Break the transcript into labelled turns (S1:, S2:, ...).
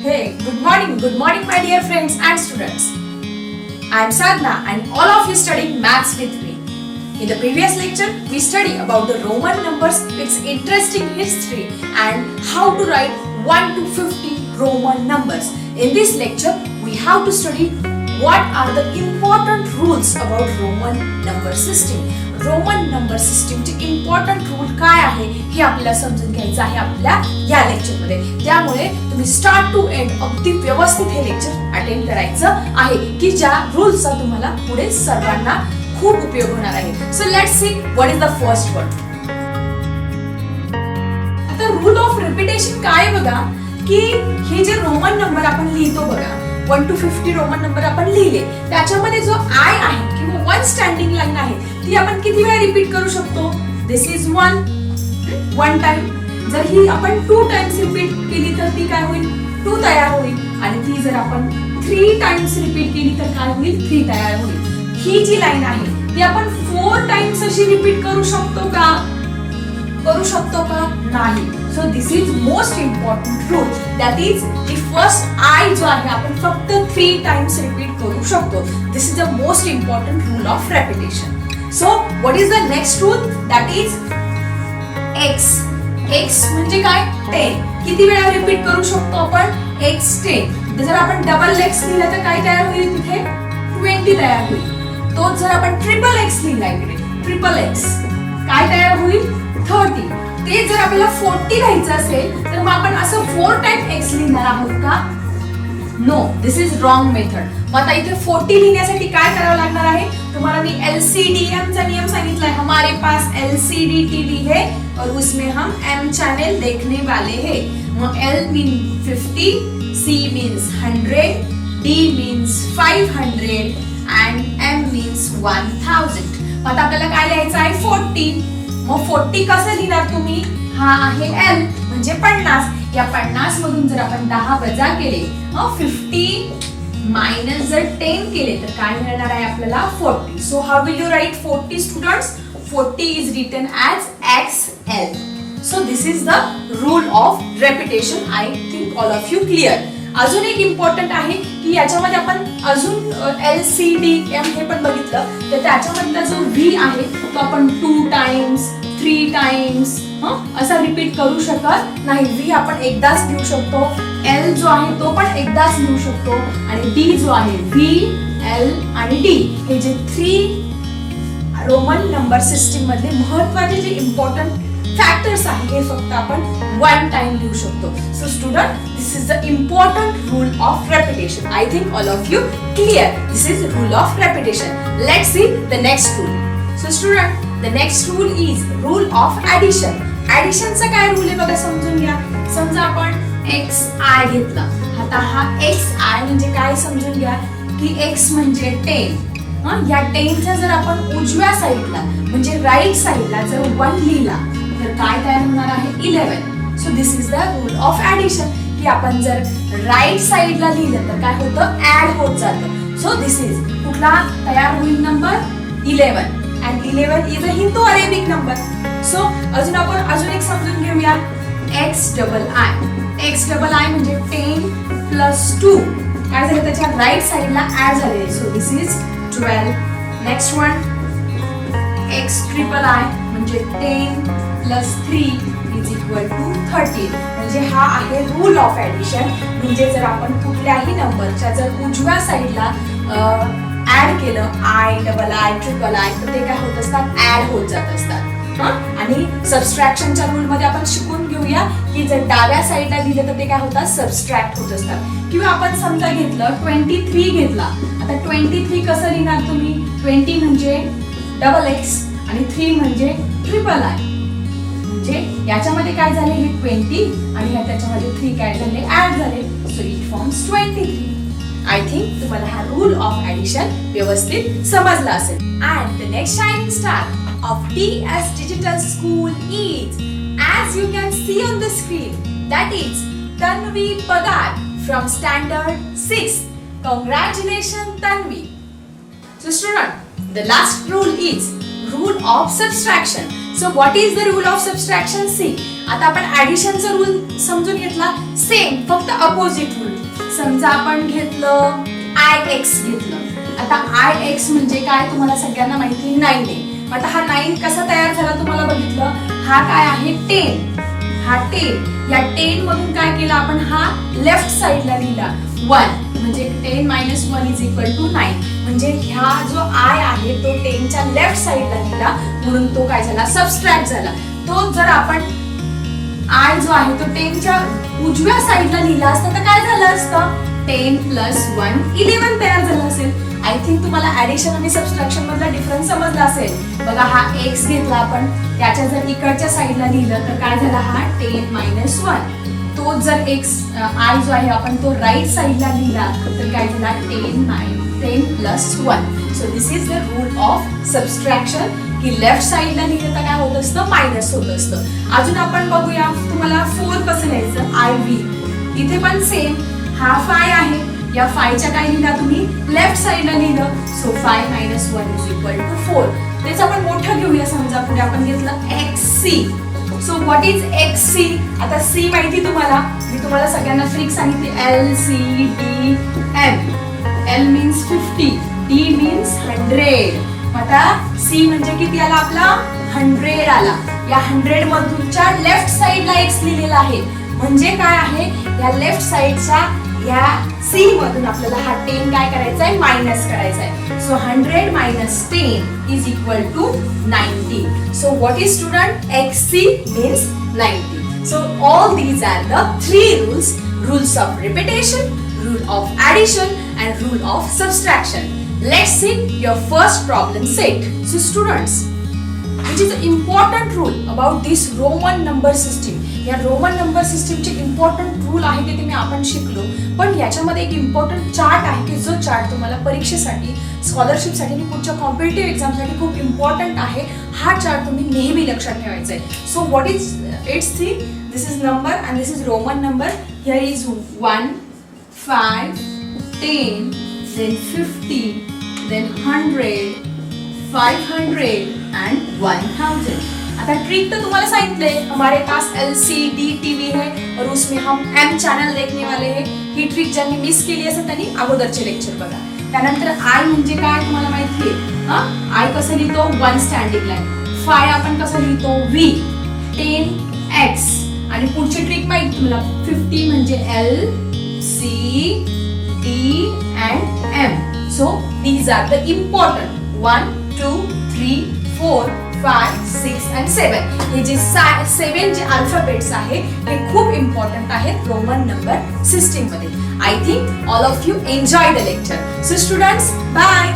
S1: Hey, good morning, good morning, my dear friends and students. I am Sadhna, and all of you studying maths with me. In the previous lecture, we study about the Roman numbers, its interesting history, and how to write 1 to 50 Roman numbers. In this lecture, we have to study what are the important rules about Roman number system. Roman number सिस्टीमचे important rule काय आहे हे आपल्याला समजून घ्यायचं आहे आपल्या या लेक्चरमध्ये त्यामुळे तुम्ही स्टार्ट टू एंड अगदी व्यवस्थित हे लेक्चर अटेंड करायचं आहे की ज्या रूल्सचा तुम्हाला पुढे सर्वांना खूप उपयोग होणार आहे. So let see what is the first word आता रूल ऑफ रिपिटेशन काय बघा? की हे जे रोमन नंबर आपण लिहितो बघा one two fifty Roman number आपण लिहिले. त्याच्यामध्ये जो आय आहे किंवा वन स्टँडिंग लाईन आहे ती आपण किती वेळा रिपीट करू शकतो? This is one one time जर ही आपण टू टाइम्स रिपीट केली तर ती काय होईल? टू तयार होईल. आणि ती जर आपण थ्री टाइम्स रिपीट केली तर काय होईल? थ्री तयार होईल. ही जी लाईन आहे ती आपण फोर टाइम्स अशी रिपीट करू शकतो का? करू शकतो का? नाही. So this is most important rule that is the first I जो आहे आपण फक्त थ्री टाइम्स रिपीट करू शकतो. This is the most important rule of repetition so what is the next rule that is X X म्हणजे काय? Ten किती वेळा रिपीट करू शकतो आपण? एक्स टेन जर आपण डबल एक्स लिहिलं तर काय तयार होईल तिथे? ट्वेंटी तयार होईल. तोच जर आपण ट्रिपल एक्स लिहिला इकडे. ट्रिपल एक्स काय तयार होईल? थर्टी ते जर आपल्याला फोर्टी लिहायचं असेल तर मग आपण असं फोर टाइम एक्स लिहिणार आहोत का? No this is wrong method मग आता इथे फोर्टी लिहिण्यासाठी काय करावं लागणार आहे? तुम्हाला मी एल सी डी चा नियम सांगितलाय. हमारे पास एल सी डी है. और उसमें हम एम चैनल देखने वाले हैं। मग L mean fifty C means hundred D means five hundred and M means one thousand आता आपल्याला काय लिहायचं आहे? फोर्टी. मग फोर्टी कसं लिहिणार तुम्ही? हा आहे एल म्हणजे पन्नास. या पन्नास मधून जर आपण दहा वजा केले फिफ्टी मायनस जर टेन केले तर काय मिळणार आहे आपल्याला? Forty. So how will you write forty students forty is written as health. L so is is the of of repetition I think all of you clear अजून एक इम्पॉर्टंट आहे की याच्यामध्ये आपण अजून एल सी डी एम हे पण बघितलं. तर त्याच्यामधला जो व्ही आहे तो आपण टू टाइम्स थ्री टाइम्स असा रिपीट करू शकत नाही. व्ही आपण एकदाच लिहू शकतो. एल जो आहे तो पण एकदाच लिहू शकतो. आणि डी जो आहे व्ही एल आणि डी हे जे थ्री रोमन नंबर सिस्टीम मधले महत्त्वाचे जे इम्पॉर्टंट फॅक्टर्स आहे हे फक्त आपण वन टाइम लिहू शकतो. So student this is the important rule of repetition I think all of you clear this is rule of repetition let see the next rule so student the next rule is rule of addition ऍडिशनचा काय rule आहे बघा समजून घ्या. समजा आपण X I घेतला. आता हा एक्स आय म्हणजे काय समजून घ्या? की एक्स म्हणजे टेन या टेनचा जर आपण उजव्या साईडला म्हणजे राईट साईडला जर वन लिहिला तर काय तयार होणार आहे? Eleven so this is the rule of addition की आपण जर राईट साईडला लिहिलं तर काय होतं? ऍड होत जातं. सो दिस इज कुठला तयार होईल number eleven and eleven is a Hindu Arabic number so अजून आपण अजून एक समजून घेऊया. X double I X double I म्हणजे टेन प्लस टू काय झालं? त्याच्या राईट साईडला ऍड झाले so this is twelve next one X triple I म्हणजे ten plus three is equal to thirteen म्हणजे हा आहे रूल ऑफ ॲडिशन म्हणजे जर आपण कुठल्याही नंबरच्या जर उजव्या साईडला ऍड केलं I double I triple I तर ते काय होत असतात? ऍड होत जात असतात. आणि सबस्ट्रॅक्शनच्या रूलमध्ये आपण शिकून घेऊया की जर डाव्या साईडला लिहिलं तर ते काय होतात? सबस्ट्रॅक्ट होत असतात. किंवा आपण समजा घेतलं ट्वेंटी थ्री घेतला. आता ट्वेंटी थ्री कसं लिहिणार तुम्ही? ट्वेंटी म्हणजे डबल एक्स आणि थ्री म्हणजे ट्रिपल आय म्हणजे याच्यामध्ये काय झाले हे ट्वेंटी आणि ह्या त्याच्यामध्ये थ्री काय झाले ऍड झाले so it forms twenty I think तुम्हाला हा रूल ऑफ ऍडिशन व्यवस्थित समजला असेल and the next shining star of T S digital school is as you can see on the screen. That is Tanvi Pagar from Standard 6. Congratulations, Tanvi. So, student, the last rule is rule of subtraction. So what is the rule of subtraction see आता आपण ऍडिशनचा rule समजून घेतला. Same फक्त opposite rule समजा आपण घेतलं I x घेतलं. आता आय एक्स म्हणजे काय तुम्हाला सगळ्यांना माहिती नाईन आहे. आता हा नाईन कसा तयार झाला तुम्हाला बघितलं? हा काय आहे? टेन हा टेन या टेन मधून काय केलं आपण? हा लेफ्ट साइडला लिहिला. वन म्हणजे ten minus one is equal to nine म्हणजे ह्या जो आय आहे तो टेनच्या लेफ्ट साईडला लिहिला म्हणून तो काय झाला? सबस्ट्रॅक्ट झाला. तो जर आपण आय जो आहे तो टेनच्या उजव्या साईडला लिहिला असता तर काय झालं असतं? टेन प्लस वन इलेव्हन तयार झालं असेल. आय थिंक तुम्हाला ऍडिशन आणि सबस्ट्रॅक्शन मधला डिफरन्स समजला असेल. बघा हा एक्स घेतला आपण. त्याच्या जर इकडच्या साईडला लिहिलं तर काय झाला? हा टेन मायनस वन तो जर एक आय जो आहे आपण तो राईट साईडला लिहिला तर काय झाला? Ten nine ten plus one so this is the rule of subtraction की लेफ्ट साईडला लिहिलं तर काय होत असतं? मायनस होत असतं. अजून आपण बघूया तुम्हाला फोर कसं लिहायचं? आय व्ही इथे पण सेम हा फाय आहे. या फायच्या काय लिहिला तुम्ही? लेफ्ट साईडला लिहिलं. So five minus one is equal to four तेच आपण मोठं घेऊया समजा. पुढे आपण घेतलं X C so what is X C आता सी माहिती तुम्हाला. मी तुम्हाला सगळ्यांना फ्रिक सांगितली. L C D M L means fifty D means hundred आता सी म्हणजे किती आला आपला? हंड्रेड आला. या हंड्रेड मधूनच्या लेफ्ट साइडला एक्स लिहिलेला आहे. म्हणजे काय आहे? या लेफ्ट साइडच्या या सी मधून आपल्याला हा टेन काय करायचा आहे मायनस करायचा आहे so hundred minus ten is equal to ninety so what is student X C means ninety so all these are the three rules rules of repetition, rule of addition, and rule of subtraction. Let's see your first problem set. So, students, which is the important rule about this Roman number system. या Roman number सिस्टीमचे important rule आहे ते तुम्ही आपण शिकलो. पण याच्यामध्ये एक इम्पॉर्टंट चार्ट आहे की जो चार्ट तुम्हाला परीक्षेसाठी स्कॉलरशिपसाठी आणि पुढच्या कॉम्पिटेटिव्ह एक्झामसाठी खूप इम्पॉर्टंट आहे. हा चार्ट तुम्ही नेहमी लक्षात ठेवायचा आहे. So what is it's three this is number and this is Roman number here is one five ten then fifty then hundred five hundred and one thousand आता ट्रिक तो तुम्हाला सांगितले हमारे पास एल सी डी टीव्ही है और उसमें हम M channel देखने वाले हैं. ही ट्रिक ज्यांनी मिस केली असेल त्यांनी अगोदरचे लेक्चर बघा. त्यानंतर आय म्हणजे काय तुम्हाला माहिती आहे? हा? आय कसं लिहितो? वन स्टँडिंग लाईन फाय आपण कसं लिहितो? व्ही टेन एक्स आणि पुढची ट्रिक माहिती तुम्हाला? फिफ्टी म्हणजे L C D and M so these are the important one two three four five six and seven हे जे सेवन जे अल्फाबेट्स आहे ते खूप इम्पॉर्टंट आहेत रोमन नंबर सिस्टीममध्ये I think all of you enjoy the lecture so students bye